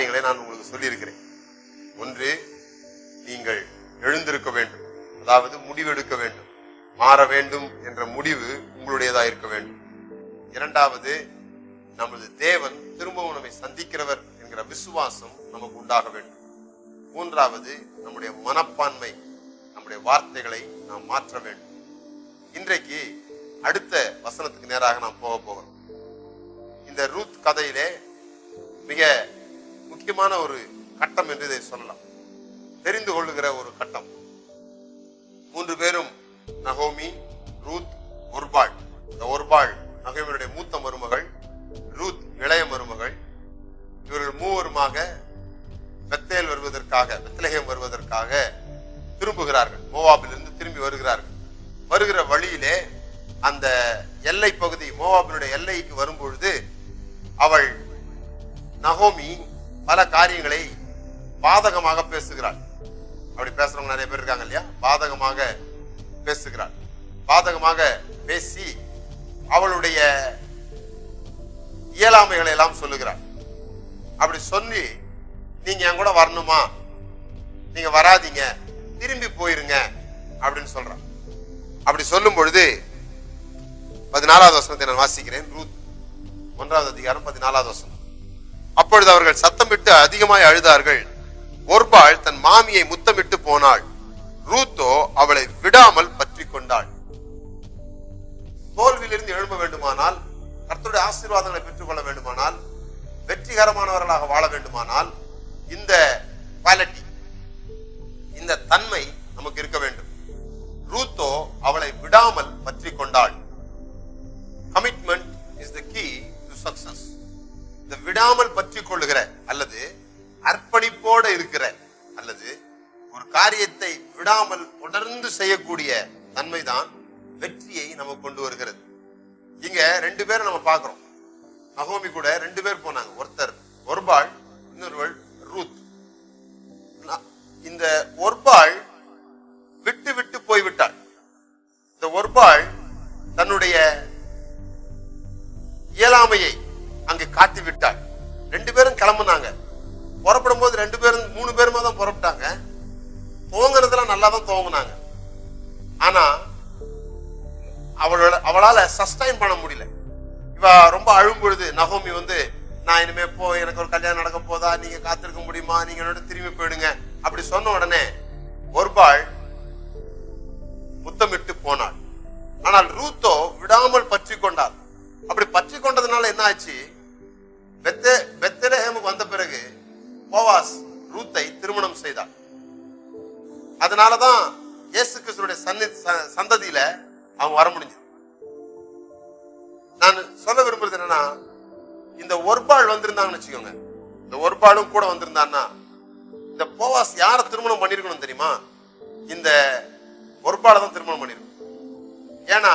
காரியங்களை நான் உங்களுக்கு சொல்லியிருக்கிறேன். ஒன்று நீங்கள் எழுந்திருக்க வேண்டும். அதாவது முடிவெடுக்க வேண்டும். மாற வேண்டும் என்ற முடிவு உங்களுடையதா இருக்க வேண்டும். இரண்டாவது நமது தேவன் திரும்பவும் நம்மை சந்திக்கிறவர் என்கிற விசுவாசம் நமக்கு உண்டாக வேண்டும். மூன்றாவது நம்முடைய மனப்பான்மை நம்முடைய வார்த்தைகளை நாம் மாற்ற வேண்டும். இன்றைக்கு அடுத்த வசனத்துக்கு நேராக நாம் போக போகிறோம். இந்த ரூத் கதையிலே மிக முக்கியமான ஒரு கட்டம் என்று இதை சொல்லலாம். தெரிந்து கொள்ளுகிற ஒரு கட்டம். மூன்று பேரும் நகோமி ரூத் ஒருபாள் இந்த ஒருபாள் நகோமியுடைய மூத்த மருமகள் ரூத் இளைய மருமகள். இவர்கள் மூவருமாக பெத்தேல் வருவதற்காக பெத்தலகம் வருவதற்காக திரும்புகிறார்கள். மோவாபிலிருந்து திரும்பி வருகிறார்கள். வருகிற வழியிலே அந்த எல்லை பகுதி மோவாபினுடைய எல்லைக்கு வரும்பொழுது அவள் நகோமி பல காரியங்களை பாதகமாக பேசுகிறாள். அப்படி பேசுறவங்க நிறைய பேர் இருக்காங்க இல்லையா? பாதகமாக பேசுகிறாள். பாதகமாக பேசி அவளுடைய இயலாமைகளை எல்லாம் சொல்லுகிறாள். அப்படி சொல்லி நீங்க என் கூட வரணுமா? நீங்க வராதீங்க. திரும்பி போயிருங்க. அப்படின்னு சொல்றான். அப்படி சொல்லும் பொழுது பதினாலாவது வசனத்தை நான் வாசிக்கிறேன். ரூத் ஒன்றாவது அதிகாரம் பதினாலாவது வசனம். அப்பொழுது அவர்கள் சத்தமிட்டு அதிகமாய் அழுதார்கள். ஒர்பாள் தன் மாமியை முத்தமிட்டு போனாள். ரூத்தோ அவளை விடாமல் பற்றி கொண்டாள். தோல்வியிலிருந்து எழும்ப வேண்டுமானால் கர்த்தருடைய ஆசீர்வாதங்களை பெற்றுக்கொள்ள வேண்டுமானால் வெற்றிகரமானவர்களாக வாழ வேண்டுமானால் இந்த குவாலிட்டி இந்த தன்மை நமக்கு இருக்க வேண்டும். ரூத்தோ அவளை காரியத்தை விடாமல் தொடர்ந்து செய்யக்கூடிய தன்மைதான் வெற்றியை நம்ம கொண்டு வருகிறது. இங்க ரெண்டு பேரும் நம்ம பாக்குறோம் நகோமி கூட ரெண்டு பேர் போனாங்க. ஒருத்தர் ஒருபாள் இன்னொருவள் ரூத். இந்த ஒருபாள் விட்டு விட்டு போய்விட்டாள் இந்த ஒருபாள் தன்னுடைய இயலாமையை அங்கு காட்டி விட்டாள் ரெண்டு பேரும் கிளம்புனாங்க. புறப்படும் போது ரெண்டு பேரும் மூணு பேருமா தான் புறப்பட்டாங்க. தோங்குறதுல நல்லா தான் தோங்குனாங்க. ஆனா அவளோட அவளால சஸ்டைன் பண்ண முடியல. இவ ரொம்ப அழும் பொழுது நகோமி வந்து நான் இனிமே போ எனக்கு ஒரு கல்யாணம் நடக்க போதா? நீங்க காத்திருக்க முடியுமா? நீங்க என்னோட திரும்பி போயிடுங்க. அப்படி சொன்ன உடனே ஒருபாள் முத்தமிட்டு போனாள். ஆனால் ரூத்தோ விடாமல் பற்றி கொண்டாள். அப்படி பற்றி கொண்டதுனால என்ன ஆச்சு? பெத்தே பெத்தலேஹேமுக்கு வந்த பிறகு போவாஸ் ரூத்தை திருமணம் செய்தாள். அதனாலதான் இயேசு கிறிஸ்துடைய சன்னி ச- சந்ததியில அவங்க வர முடிஞ்சது நான் சொல்ல விரும்புறது என்னன்னா இந்த ஒருபாள் வந்திருந்தாங்கன்னு வச்சுக்கோங்க. இந்த ஒருபாளும் கூட வந்திருந்தான்னா இந்த போவாஸ் யாரை திருமணம் பண்ணிருக்கணும் தெரியுமா? இந்த ஒருபாளை தான் திருமணம் பண்ணிருக்கணும். ஏன்னா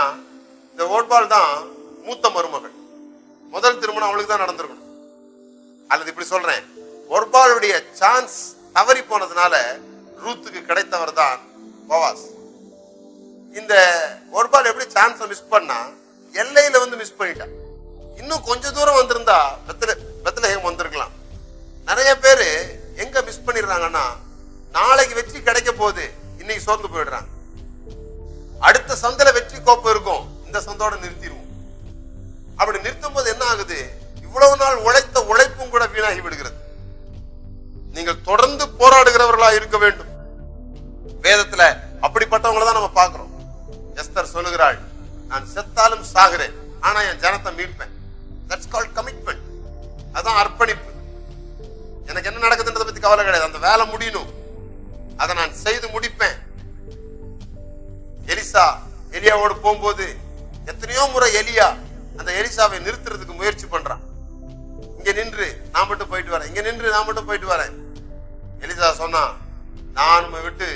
இந்த ஓட்பால் தான் மூத்த மருமகள். முதல் திருமணம் அவளுக்கு தான் நடந்திருக்கணும். அல்லது இப்படி சொல்றேன் ஒருபாளுடைய சான்ஸ் தவறி போனதுனால ரூத்துக்கு கிடைத்தவர் தான் போவாஸ். இந்த ஒருபால் எப்படி சான்ஸை மிஸ் பண்ணா எல்லையில வந்து மிஸ் பண்ணிட்டான் இன்னும் கொஞ்ச தூரம் வந்திருந்தா பெத்தல பெத்தலஹேம் வந்திருக்கலாம். நிறைய பேரு எங்க மிஸ் பண்ணிடுறாங்கன்னா நாளைக்கு வெற்றி கிடைக்க போகுது இன்னைக்கு சோர்ந்து போயிடுறாங்க. அடுத்த சந்தையில வெற்றி கோப்பம் இருக்கும் இந்த சந்தோட நிறுத்திடுவோம். அப்படி நிறுத்தும் போது என்ன ஆகுது? இவ்வளவு நாள் உழைத்த உழைப்பும் கூட வீணாகி விடுகிறது. நீங்கள் தொடர்ந்து போராடுகிறவர்களா இருக்க வேண்டும். வேதத்துல அப்படிப்பட்டவங்களை தான் நம்ம பாக்குறோம் எஸ்தர் சொல்லுகிறாள் நான் செத்தாலும் சாகிறேன் ஆனா என் ஜனத்தை மீட்பேன். தட்ஸ் கால்ட் கமிட்மெண்ட் அதான் அர்ப்பணிப்பு. எனக்கு என்ன நடக்குதுன்றதை பத்தி கவலை கிடையாது. அந்த வேலை முடியணும். அதை நான் செய்து முடிப்பேன். எலிசா எலியாவோடு போகும்போது எத்தனையோ முறை எலியா அந்த எலிசாவை நிறுத்துறதுக்கு முயற்சி பண்றான். இங்க நின்று நான் மட்டும் போயிட்டு வரேன். இங்க நின்று நான் மட்டும் போயிட்டு வரேன். எலிசா சொன்னா நான் விட்டு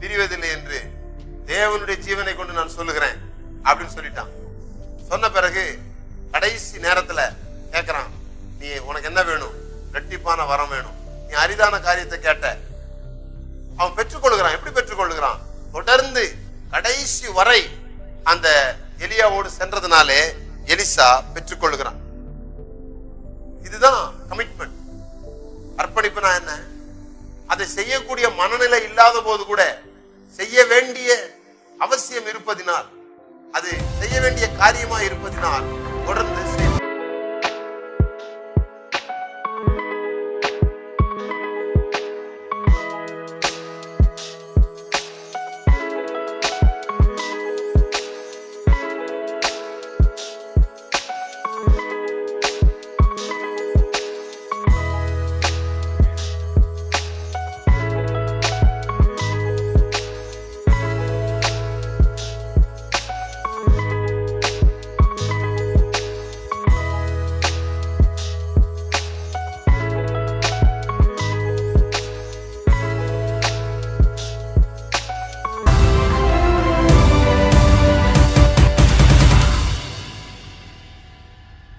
பிரிவதில்லை என்று தேவனுடைய ஜீவனை கொண்டு நான் சொல்லுகிறேன் அப்படின்னு சொல்லிட்டான். சொன்ன பிறகு கடைசி நேரத்துல கேக்குறான் நீ உனக்கு என்ன வேணும்? ரெட்டிப்பான வரம் வேணும். நீ அரிதான காரியத்தை கேட்ட. அவன் பெற்றுக்கொள்கிறான் எப்படி பெற்றுக்கொள்கிறான் தொடர்ந்து கடைசி வரை அந்த எலியாவோடு சென்றதுனாலே எலிசா பெற்றுக்கொள்கிறான் இதுதான் கமிட்மெண்ட் அர்ப்பணிப்புனா என்ன? அதை செய்யக்கூடிய மனநிலை இல்லாத போது கூட செய்ய வேண்டிய அவசியம் இருப்பதினால் அது செய்ய வேண்டிய காரியமா இருப்பதினால் தொடர்ந்து